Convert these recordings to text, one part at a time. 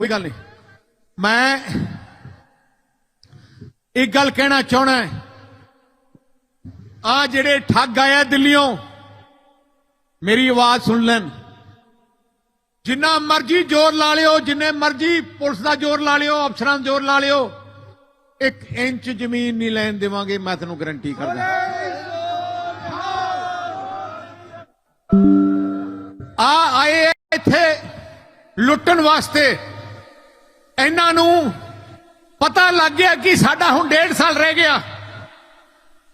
ਕੋਈ ਗੱਲ ਨਹੀਂ। ਮੈਂ ਇੱਕ ਗੱਲ ਕਹਿਣਾ ਚਾਹਣਾ ਆ ਜਿਹੜੇ ਠੱਗ ਆਇਆ ਦਿੱਲੀੋਂ ਮੇਰੀ ਆਵਾਜ਼ ਸੁਣ ਲੈਣ। ਜਿੰਨਾ ਮਰਜ਼ੀ ਜ਼ੋਰ ਲਾ ਲਿਓ, ਜਿੰਨੇ ਮਰਜ਼ੀ ਪੁਲਿਸ ਦਾ ਜ਼ੋਰ ਲਾ ਲਿਓ, ਅਫਸਰਾਂ ਦਾ ਜ਼ੋਰ ਲਾ ਲਿਓ, ਇੱਕ ਇੰਚ ਜ਼ਮੀਨ ਨਹੀਂ ਲੈਣ ਦੇਵਾਂਗੇ, ਮੈਂ ਤੈਨੂੰ ਗਰੰਟੀ ਕਰਦਾ। ਆ ਆਏ ਆ ਇੱਥੇ ਲੁੱਟਣ ਵਾਸਤੇ। ਇਹਨਾਂ ਨੂੰ ਪਤਾ ਲੱਗ ਗਿਆ ਕਿ ਸਾਡਾ ਹੁਣ ਡੇਢ ਸਾਲ ਰਹਿ ਗਿਆ।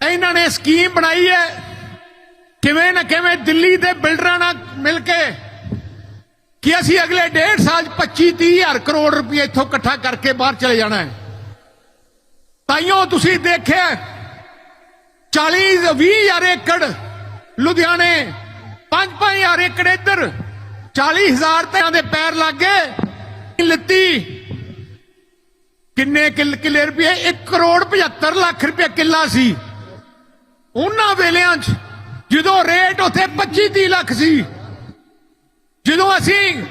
ਇਹਨਾਂ ਨੇ ਸਕੀਮ ਬਣਾਈ ਹੈ। ਕਿਵੇਂ ਨਾ ਕਿਵੇਂ ਦਿੱਲੀ ਦੇ ਬਿਲਡਰਾਂ ਨਾਲ ਮਿਲ ਕੇ ਕਿ ਅਸੀਂ ਅਗਲੇ ਡੇਢ ਸਾਲ 'ਚ 25 30 ਹਜ਼ਾਰ ਕਰੋੜ ਰੁਪਏ ਇੱਥੋਂ ਇਕੱਠਾ ਕਰਕੇ ਬਾਹਰ ਚਲੇ ਜਾਣਾ ਹੈ। ਤਾਈਓ ਤੁਸੀਂ ਦੇਖਿਆ 40 20 ਹਜ਼ਾਰ ਏਕੜ ਲੁਧਿਆਣੇ 5 5 ਹਜ਼ਾਰ ਏਕੜ ਇੱਧਰ 40 ਹਜ਼ਾਰ ਤੇ ਦੇ ਪੈਰ ਲੱਗ ਗਏ। ਲਿੱਤੀ ਕਿੰਨੇ ਕਿੱਲ, ਕਿੱਲੇ ਰੁਪਏ? 1 ਕਰੋੜ 75 ਲੱਖ ਰੁਪਏ ਕਿੱਲਾ ਸੀ। ਉਹਨਾਂ ਵੇਲਿਆਂ 'ਚ ਜਦੋਂ ਰੇਟ ਉੱਥੇ 25 30 ਲੱਖ ਸੀ, ਜਦੋਂ ਅਸੀਂ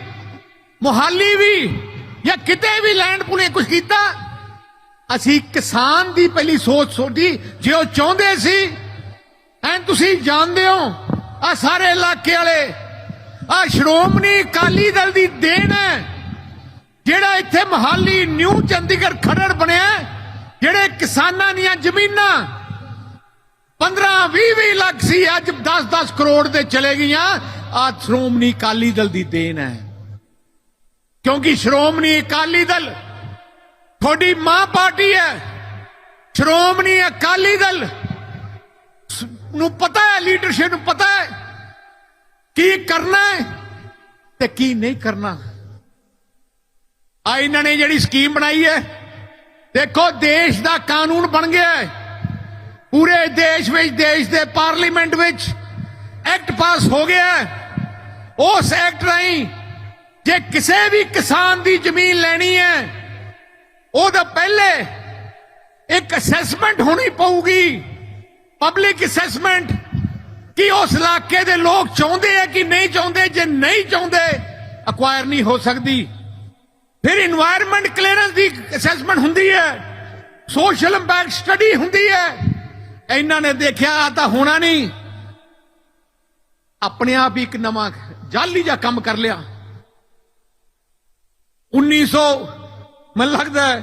ਮੁਹਾਲੀ ਵੀ ਜਾਂ ਕਿਤੇ ਵੀ ਲੈਂਡ ਪੁਲੇ ਕੁਝ ਕੀਤਾ, ਅਸੀਂ ਕਿਸਾਨ ਦੀ ਪਹਿਲੀ ਸੋਚ ਸੋਚੀ ਜੇ ਉਹ ਚਾਹੁੰਦੇ ਸੀ, ਐਂ ਤੁਸੀਂ ਜਾਣਦੇ ਹੋ ਆ ਸਾਰੇ ਇਲਾਕੇ ਵਾਲੇ ਆ ਸ਼੍ਰੋਮਣੀ ਅਕਾਲੀ ਦਲ ਦੀ ਦੇਣ ਹੈ। ਜਿਹੜਾ ਇੱਥੇ ਮਹਾਲੀ, ਨਿਊ ਚੰਡੀਗੜ੍ਹ ਖਰੜ ਬਣਿਆ, ਜਿਹੜੇ ਕਿਸਾਨਾਂ ਦੀਆਂ ਜ਼ਮੀਨਾਂ 15 20 20 ਲੱਖ ਸੀ, ਅੱਜ 10 10 ਕਰੋੜ ਦੇ ਚਲੇ ਗਈਆਂ। ਆ ਸ਼੍ਰੋਮਣੀ ਅਕਾਲੀ ਦਲ ਦੀ ਦੇਣ ਹੈ। ਕਿਉਂਕਿ ਸ਼੍ਰੋਮਣੀ ਅਕਾਲੀ ਦਲ ਤੁਹਾਡੀ ਮਾਂ ਪਾਰਟੀ ਹੈ। ਸ਼੍ਰੋਮਣੀ ਅਕਾਲੀ ਦਲ ਨੂੰ ਪਤਾ ਹੈ, ਲੀਡਰਸ਼ਿਪ ਨੂੰ ਪਤਾ ਹੈ, ਕੀ ਕਰਨਾ ਹੈ ਤੇ ਕੀ ਨਹੀਂ ਕਰਨਾ। ਆ ਇਹਨਾਂ ਨੇ ਜਿਹੜੀ ਸਕੀਮ ਬਣਾਈ ਹੈ, ਦੇਖੋ ਦੇਸ਼ ਦਾ ਕਾਨੂੰਨ ਬਣ ਗਿਆ ਹੈ। ਪੂਰੇ ਦੇਸ਼ ਵਿੱਚ, ਦੇਸ਼ ਦੇ ਪਾਰਲੀਮੈਂਟ ਵਿੱਚ ਐਕਟ ਪਾਸ ਹੋ ਗਿਆ ਹੈ। ਉਸ ਐਕਟ ਰਾਹੀਂ ਜੇ ਕਿਸੇ ਵੀ ਕਿਸਾਨ ਦੀ ਜ਼ਮੀਨ ਲੈਣੀ ਹੈ, ਉਹਦਾ ਪਹਿਲੇ ਇੱਕ ਅਸੈਸਮੈਂਟ ਹੋਣੀ ਪਊਗੀ, ਪਬਲਿਕ ਅਸੈਸਮੈਂਟ, ਕਿ ਉਸ ਇਲਾਕੇ ਦੇ ਲੋਕ ਚਾਹੁੰਦੇ ਆ ਕਿ ਨਹੀਂ ਚਾਹੁੰਦੇ, ਜੇ ਨਹੀਂ ਚਾਹੁੰਦੇ ਅਕਵਾਇਰ ਨਹੀਂ ਹੋ ਸਕਦੀ। ਫਿਰ এনवायरमेंट ਕਲੀਅਰੈਂਸ ਦੀ ਅਸੈਸਮੈਂਟ ਹੁੰਦੀ ਹੈ। ਸੋਸ਼ਲ ਇੰਪੈਕਟ ਸਟੱਡੀ ਹੁੰਦੀ ਹੈ। ਇਹਨਾਂ ਨੇ ਦੇਖਿਆ ਤਾਂ ਹੋਣਾ ਨਹੀਂ। ਆਪਣੇ ਆਪ ਇੱਕ ਨਵਾਂ ਜਾਲੀ ਜਾਂ ਕੰਮ ਕਰ ਲਿਆ। 1900 ਮੈਨੂੰ ਲੱਗਦਾ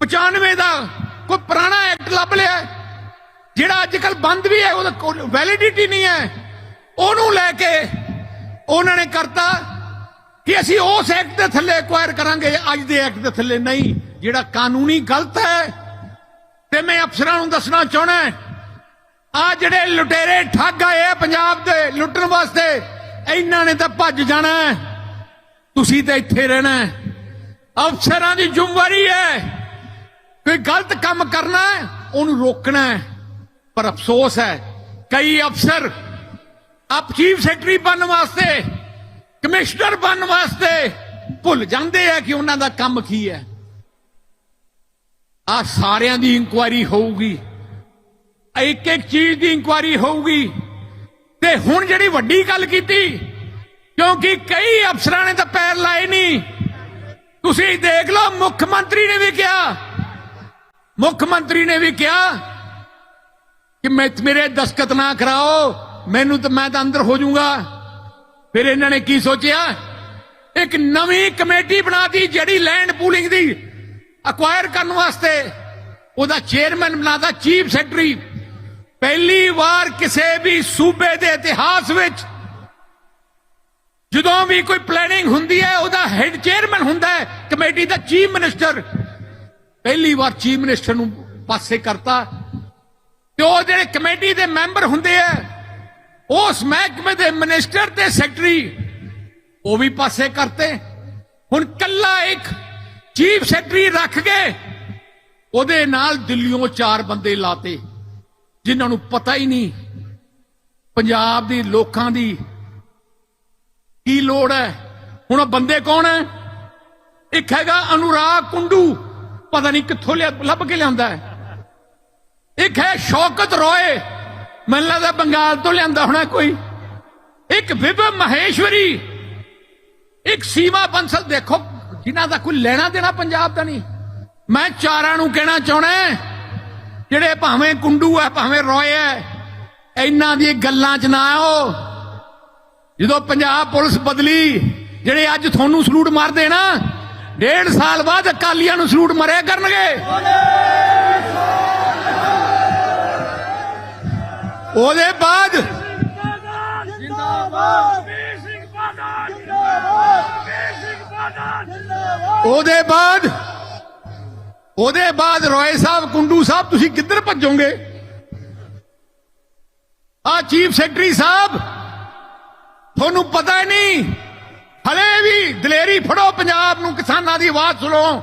95 ਦਾ ਕੋਈ ਪੁਰਾਣਾ ਐਕਟ ਲੱਭ ਲਿਆ ਜਿਹੜਾ ਅੱਜ ਕੱਲ ਬੰਦ ਵੀ ਹੈ, ਉਹਦਾ ਵੈਲਿਡਿਟੀ ਨਹੀਂ ਹੈ। ਉਹਨੂੰ ਲੈ ਕੇ ਉਹਨਾਂ ਨੇ ਕਰਤਾ ਕਿ ਅਸੀਂ ਉਸ ਐਕਟ ਦੇ ਥੱਲੇ ਐਕਵਾਇਰ ਕਰਾਂਗੇ, ਅੱਜ ਦੇ ਐਕਟ ਦੇ ਥੱਲੇ ਨਹੀਂ, ਜਿਹੜਾ ਕਾਨੂੰਨੀ ਗਲਤ ਹੈ। ਤੇ ਮੈਂ ਅਫਸਰਾਂ ਨੂੰ ਦੱਸਣਾ ਚਾਹਣਾ ਆ ਜਿਹੜੇ ਲੁਟੇਰੇ ਠੱਗ ਆਏ ਪੰਜਾਬ ਦੇ ਲੁੱਟਣ ਵਾਸਤੇ, ਇਹਨਾਂ ਨੇ ਤਾਂ ਭੱਜ ਜਾਣਾ ਤੁਸੀਂ ਤਾਂ ਇੱਥੇ ਰਹਿਣਾ ਅਫਸਰਾਂ ਦੀ ਜ਼ਿੰਮੇਵਾਰੀ ਹੈ, ਕੋਈ ਗਲਤ ਕੰਮ ਕਰਨਾ ਉਹਨੂੰ ਰੋਕਣਾ ਪਰ ਅਫਸੋਸ ਹੈ, ਕਈ ਅਫਸਰ, ਆਪ ਚੀਫ ਸੈਕਟਰੀ ਬਣਨ ਵਾਸਤੇ ਕਮਿਸ਼ਨਰ ਬਣਨ ਵਾਸਤੇ ਭੁੱਲ ਜਾਂਦੇ ਆ ਕਿ ਉਹਨਾਂ ਦਾ ਕੰਮ ਕੀ ਹੈ। ਆ ਸਾਰਿਆਂ ਦੀ ਇਨਕੁਆਇਰੀ ਹੋਊਗੀ। ਇੱਕ ਇੱਕ ਚੀਜ਼ ਦੀ ਇਨਕੁਆਇਰੀ ਹੋਊਗੀ। ਤੇ ਹੁਣ ਜਿਹੜੀ ਵੱਡੀ ਗੱਲ ਕੀਤੀ, ਕਿਉਂਕਿ ਕਈ ਅਫਸਰਾਂ ਨੇ ਤਾਂ ਪੈਰ ਲਾਏ ਨਹੀਂ। ਤੁਸੀਂ ਦੇਖ ਲਓ, ਮੁੱਖ ਮੰਤਰੀ ਨੇ ਵੀ ਕਿਹਾ, ਮੁੱਖ ਮੰਤਰੀ ਨੇ ਵੀ ਕਿਹਾ ਕਿ ਮੈਂ ਮੇਰੇ ਦਸਖਤ ਨਾ ਕਰਾਓ, ਮੈਨੂੰ ਤਾਂ ਮੈਂ ਤਾਂ ਅੰਦਰ ਹੋ ਜਾਊਂਗਾ। ਫਿਰ ਇਹਨਾਂ ਨੇ ਕੀ ਸੋਚਿਆ? ਇੱਕ ਨਵੀਂ ਕਮੇਟੀ ਬਣਾਤੀ ਜਿਹੜੀ ਲੈਂਡ ਪੂਲਿੰਗ ਦੀ ਅਕਵਾਇਰ ਕਰਨ ਵਾਸਤੇ। ਉਹਦਾ ਚੇਅਰਮੈਨ ਬਣਾਤਾ ਚੀਫ ਸੈਕਟਰੀ ਪਹਿਲੀ ਵਾਰ ਕਿਸੇ ਵੀ ਸੂਬੇ ਦੇ ਇਤਿਹਾਸ ਵਿੱਚ ਜਦੋਂ ਵੀ ਕੋਈ ਪਲੈਨਿੰਗ ਹੁੰਦੀ ਹੈ, ਉਹਦਾ ਹੈਡ ਚੇਅਰਮੈਨ ਹੁੰਦਾ ਹੈ, ਕਮੇਟੀ ਦਾ ਚੀਫ ਮਿਨਿਸਟਰ ਪਹਿਲੀ ਵਾਰ ਚੀਫ ਮਿਨਿਸਟਰ ਨੂੰ ਪਾਸੇ ਕਰਤਾ। ਤੇ ਉਹ ਜਿਹੜੇ ਕਮੇਟੀ ਦੇ ਮੈਂਬਰ ਹੁੰਦੇ ਆ ਉਸ ਮਹਿਕਮੇ ਦੇ ਮਿਨਿਸਟਰ ਤੇ ਸੈਕਟਰੀ, ਉਹ ਵੀ ਪਾਸੇ ਕਰਤੇ। ਹੁਣ ਕੱਲਾ ਇੱਕ ਚੀਫ ਸੈਕਟਰੀ ਰੱਖ ਕੇ ਉਹਦੇ ਨਾਲ ਦਿੱਲੀੋਂ ਚਾਰ ਬੰਦੇ ਲਾਤੇ, ਜਿਨ੍ਹਾਂ ਨੂੰ ਪਤਾ ਹੀ ਨਹੀਂ ਪੰਜਾਬ ਦੀ ਲੋਕਾਂ ਦੀ ਕੀ ਲੋੜ ਹੈ। ਹੁਣ ਉਹ ਬੰਦੇ ਕੌਣ ਹੈ? ਇੱਕ ਹੈਗਾ ਅਨੁਰਾਗ ਕੁੰਡੂ, ਪਤਾ ਨਹੀਂ ਕਿੱਥੋਂ ਲਿਆ ਲੱਭ ਕੇ ਲਿਆਂਦਾ ਹੈ। ਇੱਕ ਹੈ ਸ਼ੌਕਤ ਰੋਏ। ਮੈਨੂੰ ਲੱਗਦਾ ਬੰਗਾਲ ਤੋਂ ਲਿਆਂਦਾ ਹੋਣਾ ਕੋਈ। ਇੱਕ ਵਿਭਵ ਮਹੇਸ਼ਵਰੀ। ਇੱਕ ਸੀਮਾ ਬੰਸਲ ਦੇਖੋ, ਜਿਨ੍ਹਾਂ ਦਾ ਕੋਈ ਲੈਣਾ ਦੇਣਾ ਪੰਜਾਬ ਦਾ ਨਹੀਂ। ਮੈਂ ਚਾਰਾਂ ਨੂੰ ਕਹਿਣਾ ਚਾਹਣਾ ਜਿਹੜੇ ਭਾਵੇਂ ਕੁੰਡੂ ਹੈ, ਭਾਵੇਂ ਰੋਏ ਹੈ, ਇਹਨਾਂ ਦੀ ਗੱਲਾਂ 'ਚ ਨਾ ਆਓ। ਜਦੋਂ ਪੰਜਾਬ ਪੁਲਿਸ ਬਦਲੀ, ਜਿਹੜੇ ਅੱਜ ਤੁਹਾਨੂੰ ਸਲੂਟ ਮਾਰਦੇ ਨਾ, ਡੇਢ ਸਾਲ ਬਾਅਦ ਅਕਾਲੀਆਂ ਨੂੰ ਸਲੂਟ ਮਰਿਆ ਕਰਨਗੇ। ਉਹਦੇ ਬਾਅਦ ਉਹਦੇ ਬਾਅਦ ਉਹਦੇ ਬਾਅਦ ਰੋਏ ਸਾਹਿਬ, ਕੁੰਡੂ ਸਾਹਿਬ, ਤੁਸੀਂ ਕਿੱਧਰ ਭੱਜੋਗੇ? ਆ ਚੀਫ ਸੈਕਟਰੀ ਸਾਹਿਬ, ਤੁਹਾਨੂੰ ਪਤਾ ਨਹੀਂ, ਹਲੇ ਵੀ ਦਲੇਰੀ ਫੜੋ ਪੰਜਾਬ ਨੂੰ, ਕਿਸਾਨਾਂ ਦੀ ਆਵਾਜ਼ ਸੁਣੋ।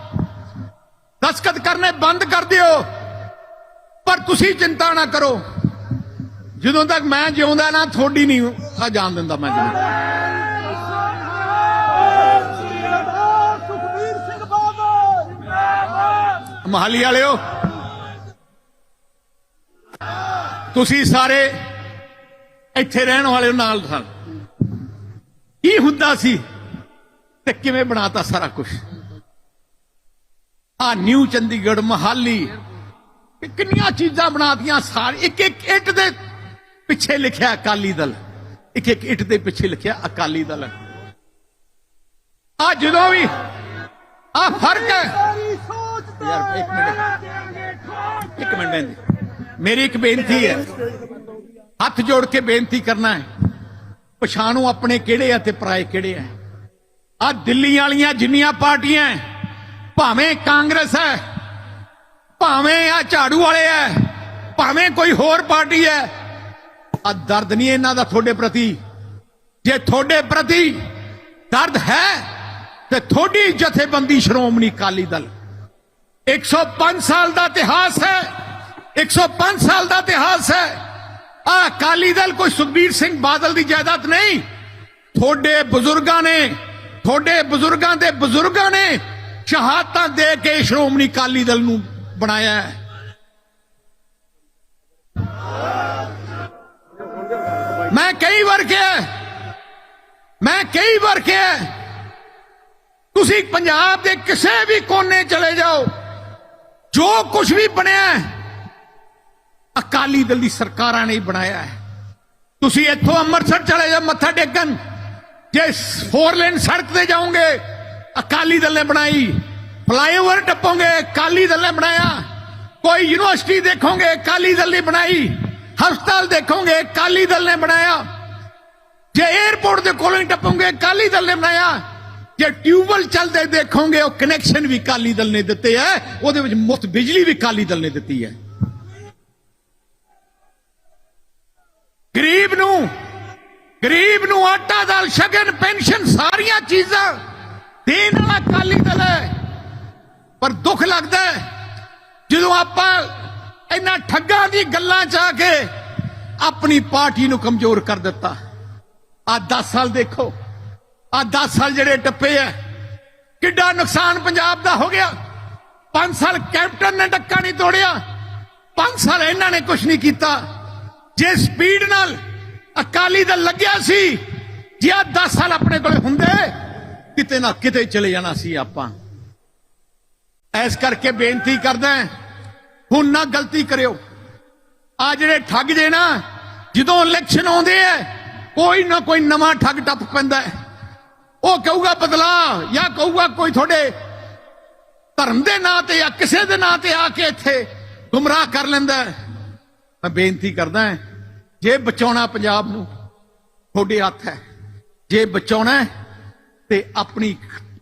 ਦਸਖਤ ਕਰਨੇ ਬੰਦ ਕਰ ਦਿਓ, ਪਰ ਤੁਸੀਂ ਚਿੰਤਾ ਨਾ ਕਰੋ। ਜਦੋਂ ਤੱਕ ਮੈਂ ਜਿਉਂਦਾ ਨਾ ਥੋੜੀ ਨਹੀਂ ਆ ਜਾਣ ਦਿੰਦਾ ਮੈਂ ਜਿਉਂਦਾ। ਸੁਖਬੀਰ ਸਿੰਘ ਬਾਦਲ ਜਿੰਦਾਬਾਦ ਮਹਾਲੀ ਵਾਲਿਓ, ਤੁਸੀਂ ਸਾਰੇ ਇੱਥੇ ਰਹਿਣ ਵਾਲੇ ਨਾਲ ਸਨ ਕੀ ਹੁੰਦਾ ਸੀ ਤੇ ਕਿਵੇਂ ਬਣਾਤਾ ਸਾਰਾ ਕੁਝ ਆ ਨਿਊ ਚੰਡੀਗੜ੍ਹ, ਮਹਾਲੀ ਕਿੰਨੀਆਂ ਚੀਜ਼ਾਂ ਬਣਾਤੀਆਂ ਸਾਰੀ ਇੱਕ ਇੱਕ ਇੱਟ ਦੇ ਪਿੱਛੇ ਲਿਖਿਆ ਅਕਾਲੀ ਦਲ। ਇੱਕ ਇੱਕ ਇੱਟ ਦੇ ਪਿੱਛੇ ਲਿਖਿਆ ਅਕਾਲੀ ਦਲ। ਆ ਜਦੋਂ ਵੀ ਆ ਫ਼ਰਕ ਹੈ। ਯਾਰ, ਇੱਕ ਮਿੰਟ। ਇੱਕ ਮਿੰਟ ਬੇਨਤੀ ਮੇਰੀ ਇੱਕ ਬੇਨਤੀ ਹੈ। ਹੱਥ ਜੋੜ ਕੇ ਬੇਨਤੀ ਕਰਨਾ ਹੈ। ਪਛਾਣੋ ਆਪਣੇ ਕਿਹੜੇ ਆ ਤੇ ਪਰਾਏ ਕਿਹੜੇ ਆ। ਆ ਦਿੱਲੀ ਵਾਲੀਆਂ ਜਿੰਨੀਆਂ ਪਾਰਟੀਆਂ ਭਾਵੇਂ ਕਾਂਗਰਸ ਹੈ ਭਾਵੇਂ ਆ ਝਾੜੂ ਵਾਲੇ ਹੈ ਭਾਵੇਂ ਕੋਈ ਹੋਰ ਪਾਰਟੀ ਹੈ ਆ ਦਰਦ ਨਹੀਂ ਇਹਨਾਂ ਦਾ ਤੁਹਾਡੇ ਪ੍ਰਤੀ। ਜੇ ਤੁਹਾਡੇ ਪ੍ਰਤੀ ਦਰਦ ਹੈ, ਤੇ ਤੁਹਾਡੀ ਜਥੇਬੰਦੀ ਸ਼੍ਰੋਮਣੀ ਅਕਾਲੀ ਦਲ। 105 ਸਾਲ ਦਾ ਇਤਿਹਾਸ ਹੈ 105 ਸਾਲ ਦਾ ਇਤਿਹਾਸ ਹੈ। ਆ ਅਕਾਲੀ ਦਲ ਕੋਈ ਸੁਖਬੀਰ ਸਿੰਘ ਬਾਦਲ ਦੀ ਜਾਇਦਾਦ ਨਹੀਂ। ਤੁਹਾਡੇ ਬਜ਼ੁਰਗਾਂ ਨੇ, ਤੁਹਾਡੇ ਬਜ਼ੁਰਗਾਂ ਦੇ ਬਜ਼ੁਰਗਾਂ ਨੇ ਸ਼ਹਾਦਤਾਂ ਦੇ ਕੇ ਸ਼੍ਰੋਮਣੀ ਅਕਾਲੀ ਦਲ ਨੂੰ ਬਣਾਇਆ ਹੈ। ਮੈਂ ਕਈ ਵਾਰ ਕਿਹਾ ਮੈਂ ਕਈ ਵਾਰ ਕਿਹਾ ਤੁਸੀਂ ਪੰਜਾਬ ਦੇ ਕਿਸੇ ਵੀ ਕੋਨੇ ਚਲੇ ਜਾਓ ਜੋ ਕੁਝ ਵੀ ਬਣਿਆ ਹੈ, ਅਕਾਲੀ ਦਲ ਦੀ ਸਰਕਾਰਾਂ ਨੇ ਹੀ ਬਣਾਇਆ ਹੈ ਤੁਸੀਂ ਇੱਥੋਂ ਅੰਮ੍ਰਿਤਸਰ ਚਲੇ ਜਾਓ ਮੱਥਾ ਟੇਕਣ ਜੇ ਫੋਰ ਲੇਨ ਸੜਕ ਤੇ ਜਾਓਗੇ ਅਕਾਲੀ ਦਲ ਨੇ ਬਣਾਈ ਫਲਾਈਓਵਰ ਟੱਪੋਗੇ ਅਕਾਲੀ ਦਲ ਨੇ ਬਣਾਇਆ ਕੋਈ ਯੂਨੀਵਰਸਿਟੀ ਦੇਖੋਗੇ ਅਕਾਲੀ ਦਲ ਨੇ ਬਣਾਈ ਹਸਪਤਾਲ ਦੇਖੋਗੇ, ਅਕਾਲੀ ਦਲ ਨੇ ਬਣਾਇਆ। ਜੇ 에어ਪੋਰਟ ਦੇ ਕੋਲੋਂ ਹੀ ਟੱਪੋਗੇ, ਅਕਾਲੀ ਦਲ ਨੇ ਬਣਾਇਆ। ਜੇ ਟਿਊਬਵੈਲ ਚੱਲਦੇ ਦੇਖੋਗੇ, ਉਹ ਕਨੈਕਸ਼ਨ ਵੀ ਅਕਾਲੀ ਦਲ ਨੇ ਦਿੱਤੇ ਹੈ ਉਹਦੇ ਵਿੱਚ ਮੁਫਤ ਬਿਜਲੀ ਵੀ ਅਕਾਲੀ ਦਲ ਨੇ ਦਿੱਤੀ ਹੈ ਗਰੀਬ ਨੂੰ ਗਰੀਬ ਨੂੰ ਆਟਾ ਦਾਲ, ਸ਼ਗਨ, ਪੈਨਸ਼ਨ, ਸਾਰੀਆਂ ਚੀਜ਼ਾਂ ਦੇਣ ਵਾਲਾ ਅਕਾਲੀ ਦਲ ਹੈ ਪਰ ਦੁੱਖ ਲੱਗਦਾ ਜਦੋਂ ਆਪਾਂ ਇਹਨਾਂ ਠੱਗਾਂ ਦੀ ਗੱਲਾਂ ਚ ਆ ਕੇ ਆਪਣੀ ਪਾਰਟੀ ਨੂੰ ਕਮਜ਼ੋਰ ਕਰ ਦਿੱਤਾ। ਆ 10 ਸਾਲ ਦੇਖੋ, ਆ 10 ਸਾਲ ਜਿਹੜੇ ਟੱਪੇ ਆ, ਕਿੱਡਾ ਨੁਕਸਾਨ ਪੰਜਾਬ ਦਾ ਹੋ ਗਿਆ। 5 ਸਾਲ ਕੈਪਟਨ ਨੇ ਡੱਕਾ ਨਹੀਂ ਤੋੜਿਆ 5 ਸਾਲ ਇਹਨਾਂ ਨੇ ਕੁਝ ਨਹੀਂ ਕੀਤਾ। ਜੇ ਸਪੀਡ ਨਾਲ ਅਕਾਲੀ ਦਲ ਲੱਗਿਆ ਸੀ, ਜੇ ਆ 10 ਸਾਲ ਆਪਣੇ ਕੋਲੇ ਹੁੰਦੇ, ਕਿਤੇ ਨਾ ਕਿਤੇ ਚਲੇ ਜਾਣਾ ਸੀ ਆਪਾਂ। ਐਸ ਕਰਕੇ ਬੇਨਤੀ ਕਰਦਾ ਹੁਣ ਨਾ ਗਲਤੀ ਕਰਿਓ। ਆ ਜਿਹੜੇ ਠੱਗ ਜੇ ਨਾ, ਜਦੋਂ ਇਲੈਕਸ਼ਨ ਆਉਂਦੇ ਐ, ਕੋਈ ਨਾ ਕੋਈ ਨਵਾਂ ਠੱਗ ਟੱਪ ਪੈਂਦਾ ਹੈ। ਉਹ ਕਹੂਗਾ ਬਦਲਾ, ਜਾਂ ਕਹੂਗਾ ਕੋਈ ਤੁਹਾਡੇ ਧਰਮ ਦੇ ਨਾਂ ਤੇ ਜਾਂ ਕਿਸੇ ਦੇ ਨਾਂ ਤੇ ਆ ਕੇ ਇੱਥੇ ਗੁੰਮਰਾਹ ਕਰ ਲੈਂਦਾ ਮੈਂ ਬੇਨਤੀ ਕਰਦਾ ਜੇ ਬਚਾਉਣਾ ਪੰਜਾਬ ਨੂੰ, ਤੁਹਾਡੇ ਹੱਥ ਹੈ ਜੇ ਬਚਾਉਣਾ ਤੇ ਆਪਣੀ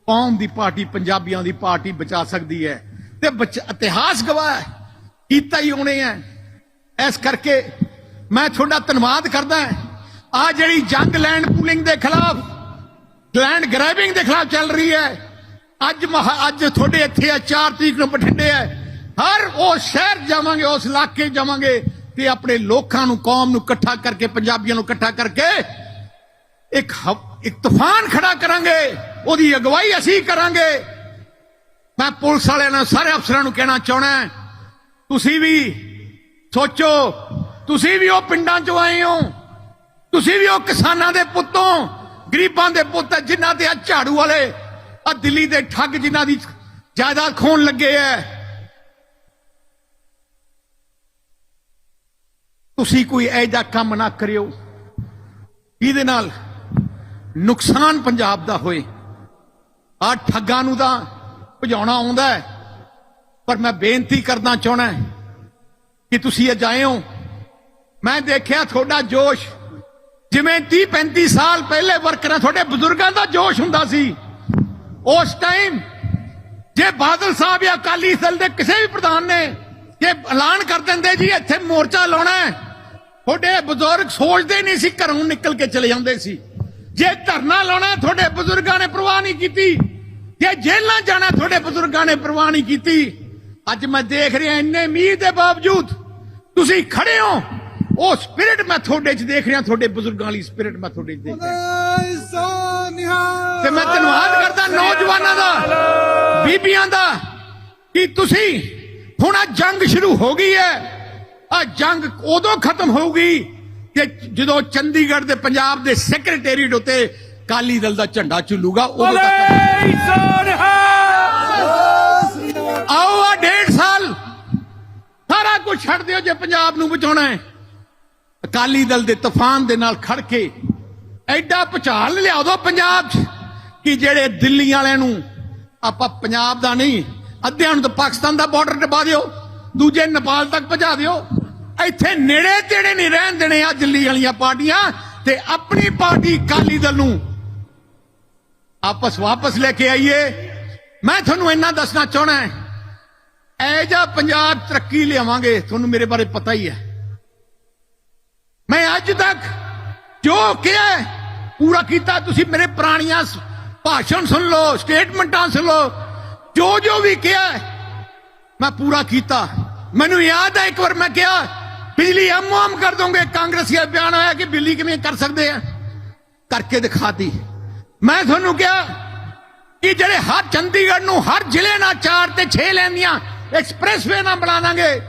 ਕੌਮ ਦੀ ਪਾਰਟੀ, ਪੰਜਾਬੀਆਂ ਦੀ ਪਾਰਟੀ ਬਚਾ ਸਕਦੀ ਹੈ ਤੇ ਬਚ- ਇਤਿਹਾਸ ਗਵਾਹ ਹੈ ਕੀਤਾ ਹੀ ਹੋਣੇ ਹੈ ਇਸ ਕਰਕੇ ਮੈਂ ਤੁਹਾਡਾ ਧੰਨਵਾਦ ਕਰਦਾ ਆ ਜਿਹੜੀ ਜੰਗ ਲੈਂਡ ਪੂਲਿੰਗ ਦੇ ਖਿਲਾਫ, ਲੈਂਡ ਗ੍ਰੈਬਿੰਗ ਦੇ ਖਿਲਾਫ ਚੱਲ ਰਹੀ ਹੈ, ਅੱਜ ਮਹਾ- ਅੱਜ ਤੁਹਾਡੇ ਇੱਥੇ ਆ 4 ਤਰੀਕ ਨੂੰ ਬਠਿੰਡੇ ਹੈ ਹਰ ਉਹ ਸ਼ਹਿਰ ਜਾਵਾਂਗੇ, ਉਸ ਇਲਾਕੇ ਜਾਵਾਂਗੇ ਤੇ ਆਪਣੇ ਲੋਕਾਂ ਨੂੰ, ਕੌਮ ਨੂੰ ਇਕੱਠਾ ਕਰਕੇ, ਪੰਜਾਬੀਆਂ ਨੂੰ ਇਕੱਠਾ ਕਰਕੇ ਇੱਕ ਇੱਕ ਤੂਫਾਨ ਖੜਾ ਕਰਾਂਗੇ। ਉਹਦੀ ਅਗਵਾਈ ਅਸੀਂ ਕਰਾਂਗੇ। ਮੈਂ ਪੁਲਿਸ ਵਾਲਿਆਂ ਨੂੰ ਸਾਰੇ ਅਫਸਰਾਂ ਨੂੰ ਕਹਿਣਾ ਚਾਹਣਾ ਤੁਸੀਂ ਵੀ ਸੋਚੋ, ਤੁਸੀਂ ਵੀ ਉਹ ਪਿੰਡਾਂ ਚੋਂ ਆਏ ਹੋ, ਤੁਸੀਂ ਵੀ ਉਹ ਕਿਸਾਨਾਂ ਦੇ ਪੁੱਤੋਂ ਗਰੀਬਾਂ ਦੇ ਪੁੱਤ ਜਿਨ੍ਹਾਂ ਤੇ ਆ ਝਾੜੂ ਵਾਲੇ, ਆ ਦਿੱਲੀ ਦੇ ਠੱਗ ਜਿਨ੍ਹਾਂ ਦੀ ਜਾਇਦਾਦ ਖੋਣ ਲੱਗੇ ਐ। ਤੁਸੀਂ ਕੋਈ ਐਜਾ ਕੰਮ ਨਾ ਕਰਿਓ ਇਹਦੇ ਨਾਲ ਨੁਕਸਾਨ ਪੰਜਾਬ ਦਾ ਹੋਏ। ਆ ਠੱਗਾਂ ਨੂੰ ਤਾਂ ਭਜਾਉਣਾ ਆਉਂਦਾ ਹੈ ਪਰ ਮੈਂ ਬੇਨਤੀ ਕਰਨਾ ਚਾਹਣਾ ਕਿ ਤੁਸੀਂ ਅੱਜ ਆਏ ਹੋ। ਮੈਂ ਦੇਖਿਆ ਤੁਹਾਡਾ ਜੋਸ਼। ਜਿਵੇਂ 30 35 ਸਾਲ ਪਹਿਲੇ ਵਰਕਰਾਂ ਤੁਹਾਡੇ ਬਜ਼ੁਰਗਾਂ ਦਾ ਜੋਸ਼ ਹੁੰਦਾ ਸੀ। ਉਸ ਟਾਈਮ ਜੇ ਬਾਦਲ ਸਾਹਿਬ ਜਾਂ ਅਕਾਲੀ ਦਲ ਦੇ ਕਿਸੇ ਵੀ ਪ੍ਰਧਾਨ ਨੇ ਜੇ ਐਲਾਨ ਕਰ ਦਿੰਦੇ ਜੀ, ਇੱਥੇ ਮੋਰਚਾ ਲਾਉਣਾ ਹੈ। ਤੁਹਾਡੇ ਬਜ਼ੁਰਗ ਸੋਚਦੇ ਨਹੀਂ ਸੀ ਘਰੋਂ ਨਿਕਲ ਕੇ ਚਲੇ ਜਾਂਦੇ ਸੀ। ਜੇ ਧਰਨਾ ਲਾਉਣਾ, ਤੁਹਾਡੇ ਬਜ਼ੁਰਗਾਂ ਨੇ ਪ੍ਰਵਾਹ ਨਹੀਂ ਕੀਤੀ। ਜੇ ਜੇਲ੍ਹਾਂ ਜਾਣਾ, ਤੁਹਾਡੇ ਬਜ਼ੁਰਗਾਂ ਨੇ ਪ੍ਰਵਾਹ ਨਹੀਂ ਕੀਤੀ। ਅੱਜ ਮੈਂ ਦੇਖ ਰਿਹਾ ਇੰਨੇ ਮੀਂਹ ਦੇ ਬਾਵਜੂਦ। ਤੁਸੀਂ ਖੜੇ ਹੋ। ਉਹ ਸਪਿਰਿਟ ਮੈਂ ਤੁਹਾਡੇ 'ਚ ਦੇਖ ਰਿਹਾ, ਤੁਹਾਡੇ ਬਜ਼ੁਰਗਾਂ ਵਾਲੀ ਸਪਿਰਿਟ ਮੈਂ ਤੁਹਾਡੇ 'ਚ ਦੇਖ ਰਿਹਾ। ਤੇ ਮੈਂ ਧੰਨਵਾਦ ਕਰਦਾ ਨੌਜਵਾਨਾਂ ਦਾ, ਬੀਬੀਆਂ ਦਾ, ਕਿ ਤੁਸੀਂ ਹੁਣ ਆ ਜੰਗ ਸ਼ੁਰੂ ਹੋ ਗਈ ਹੈ। ਆ ਜੰਗ ਉਦੋਂ ਖਤਮ ਹੋਊਗੀ ਕਿ ਜਦੋਂ ਚੰਡੀਗੜ੍ਹ ਦੇ ਪੰਜਾਬ ਦੇ ਸੈਕਟਰੀਏਟ ਉੱਤੇ ਕਾਲੀ ਦਲ ਦਾ ਝੰਡਾ ਝੁੱਲੂਗਾ, ਉਦੋਂ ਤੱਕ ਸਾਰਾ ਕੁਝ ਛੱਡ ਦਿਓ ਜੇ ਪੰਜਾਬ ਨੂੰ ਬਚਾਉਣਾ ਹੈ। ਅਕਾਲੀ ਦਲ ਦੇ ਤੂਫਾਨ ਦੇ ਨਾਲ ਖੜ ਕੇ ਐਡਾ ਭੁਚਾਲ ਲਿਆ ਦਿਓ ਪੰਜਾਬ 'ਚ, ਕਿ ਜਿਹੜੇ ਦਿੱਲੀ ਵਾਲਿਆਂ ਨੂੰ ਆਪਾਂ ਪੰਜਾਬ ਦਾ ਨਹੀਂ, ਅੱਧਿਆਂ ਨੂੰ ਤਾਂ ਪਾਕਿਸਤਾਨ ਦਾ ਬਾਰਡਰ ਟਪਾ ਦਿਓ, ਦੂਜੇ ਨੇਪਾਲ ਤੱਕ ਪਹੁੰਚਾ ਦਿਓ। ਇੱਥੇ ਨੇੜੇ ਤੇੜੇ ਨਹੀਂ ਰਹਿਣ ਦੇਣੇ ਆ ਦਿੱਲੀ ਵਾਲੀਆਂ ਪਾਰਟੀਆਂ ਤੇ ਆਪਣੀ ਪਾਰਟੀ ਅਕਾਲੀ ਦਲ ਨੂੰ। ਆਪਸ ਵਾਪਸ ਲੈ ਕੇ ਆਈਏ। ਮੈਂ ਤੁਹਾਨੂੰ ਇੰਨਾ ਦੱਸਣਾ ਚਾਹਣਾ ਹੈ ਐ ਜਾ ਪੰਜਾਬ ਤਰੱਕੀ ਲਿਆਵਾਂਗੇ, ਤੁਹਾਨੂੰ ਮੇਰੇ ਬਾਰੇ ਪਤਾ ਹੀ ਹੈ। ਮੈਂ ਅੱਜ ਤੱਕ ਜੋ ਕਿਹਾ ਪੂਰਾ ਕੀਤਾ, ਤੁਸੀਂ ਮੇਰੇ ਪੁਰਾਣੀਆਂ ਭਾਸ਼ਣ ਸੁਣ ਲਓ, ਸਟੇਟਮੈਂਟਾਂ ਸੁਣ ਲਓ, ਜੋ ਜੋ ਵੀ ਕਿਹਾ ਮੈਂ ਪੂਰਾ ਕੀਤਾ। ਮੈਨੂੰ ਯਾਦ ਹੈ ਇੱਕ ਵਾਰ ਮੈਂ ਕਿਹਾ, ਬਿਜਲੀ ਆਮ ਆਮ ਕਰ ਦੋਗੇ, ਕਾਂਗਰਸੀ ਦਾ ਬਿਆਨ ਆਇਆ ਕਿ ਬਿਜਲੀ ਕਿਵੇਂ ਕਰ ਸਕਦੇ ਆ? ਕਰਕੇ ਦਿਖਾਤੀ। ਮੈਂ ਤੁਹਾਨੂੰ ਕਿਹਾ ਕਿ ਜਿਹੜੇ ਹਰ ਚੰਡੀਗੜ੍ਹ ਨੂੰ ਹਰ ਜ਼ਿਲ੍ਹੇ ਨਾਲ ਚਾਰ ਤੇ 6 ਲੈਂਦੀਆਂ ਐਕਸਪ੍ਰੈਸਵੇ ਨਾਲ ਬਣਾ ਦਾਂਗੇ।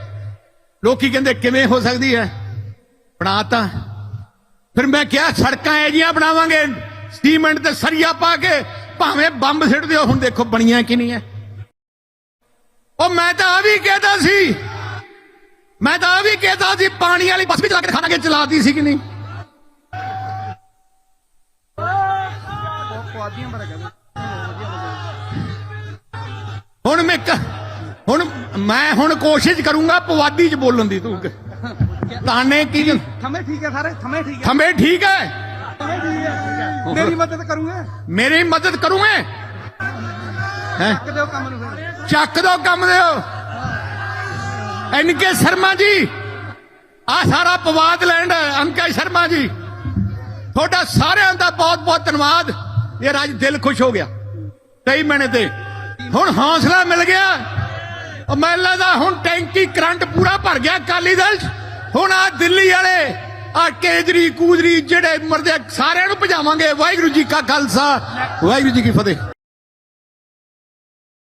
ਲੋਕੀ ਕਹਿੰਦੇ ਕਿਵੇਂ ਹੋ ਸਕਦੀ ਹੈ? ਬਣਾਤਾ ਫਿਰ ਮੈਂ ਕਿਹਾ ਸੜਕਾਂ ਇਹ ਜੀਆਂ ਬਣਾਵਾਂਗੇ। ਸੀਮੈਂਟ ਤੇ ਸਰੀਆ ਪਾ ਕੇ ਭਾਵੇਂ ਬੰਬ ਸਿੱਟ ਦਿਓ ਹੁਣ ਦੇਖੋ ਬਣੀਆਂ ਕਿ ਨਹੀਂ ਹੈ। ਉਹ ਮੈਂ ਤਾਂ ਆ ਵੀ ਕਹਿਦਾ ਸੀ। ਮੈਂ ਤਾਂ ਆ ਵੀ ਕਹਿਦਾ ਸੀ ਪਾਣੀ ਵਾਲੀ ਬੱਸ ਵੀ ਚਲਾ ਕੇ ਦਿਖਾਣਾਗੇ ਚਲਾਤੀ ਸੀ ਕਿ ਨਹੀਂ? ਹੁਣ ਮੈਂ ਹੁਣ ਮੈਂ ਹੁਣ ਕੋਸ਼ਿਸ਼ ਕਰੂੰਗਾ ਪਵਾਦੀ ਚ ਬੋਲਣ ਦੀ ਤੂੰ ਤਾਨੇ ਕੀ ਥਮੇ ਠੀਕ ਹੈ ਸਾਰੇ ਥਮੇ ਠੀਕ ਹੈ। ਥਮੇ ਠੀਕ ਹੈ। ਮੇਰੀ ਮਦਦ ਕਰੂੰਗੇ? ਮੇਰੀ ਮਦਦ ਕਰੂਗੇ? ਹੈ? ਕਿਤੇ ਕੰਮ ਨੂੰ ਚੱਕ ਦੋ ਕੰਮ ਦਿਓ ਐਨਕੇ ਸ਼ਰਮਾ ਜੀ ਆ ਸਾਰਾ ਪਵਾਦ ਲੈਂਡ ਅੰਕੇ ਸ਼ਰਮਾ ਜੀ। ਤੁਹਾਡਾ ਸਾਰਿਆਂ ਦਾ ਬਹੁਤ ਬਹੁਤ ਧੰਨਵਾਦ। ਇਹ ਅੱਜ ਦਿਲ ਖੁਸ਼ ਹੋ ਗਿਆ। ਕਈ ਮਹੀਨੇ ਤੇ। ਹੁਣ ਹੌਸਲਾ ਮਿਲ ਗਿਆ। ਮੈਨੂੰ ਲੱਗਦਾ ਹੁਣ ਟੈਂਕੀ ਕਰੰਟ ਪੂਰਾ ਭਰ ਗਿਆ, ਅਕਾਲੀ ਦਲ। 'ਚ ਹੁਣ ਆ ਦਿੱਲੀ ਵਾਲੇ ਆ ਕੇਜਰੀ, ਕੂਜਰੀ ਜਿਹੜੇ ਮਰਦੇ ਸਾਰਿਆਂ ਨੂੰ ਭਜਾਵਾਂਗੇ। ਵਾਹਿਗੁਰੂ ਜੀ ਕਾ ਖਾਲਸਾ। ਵਾਹਿਗੁਰੂ ਜੀ ਕੀ ਫਤਿਹ।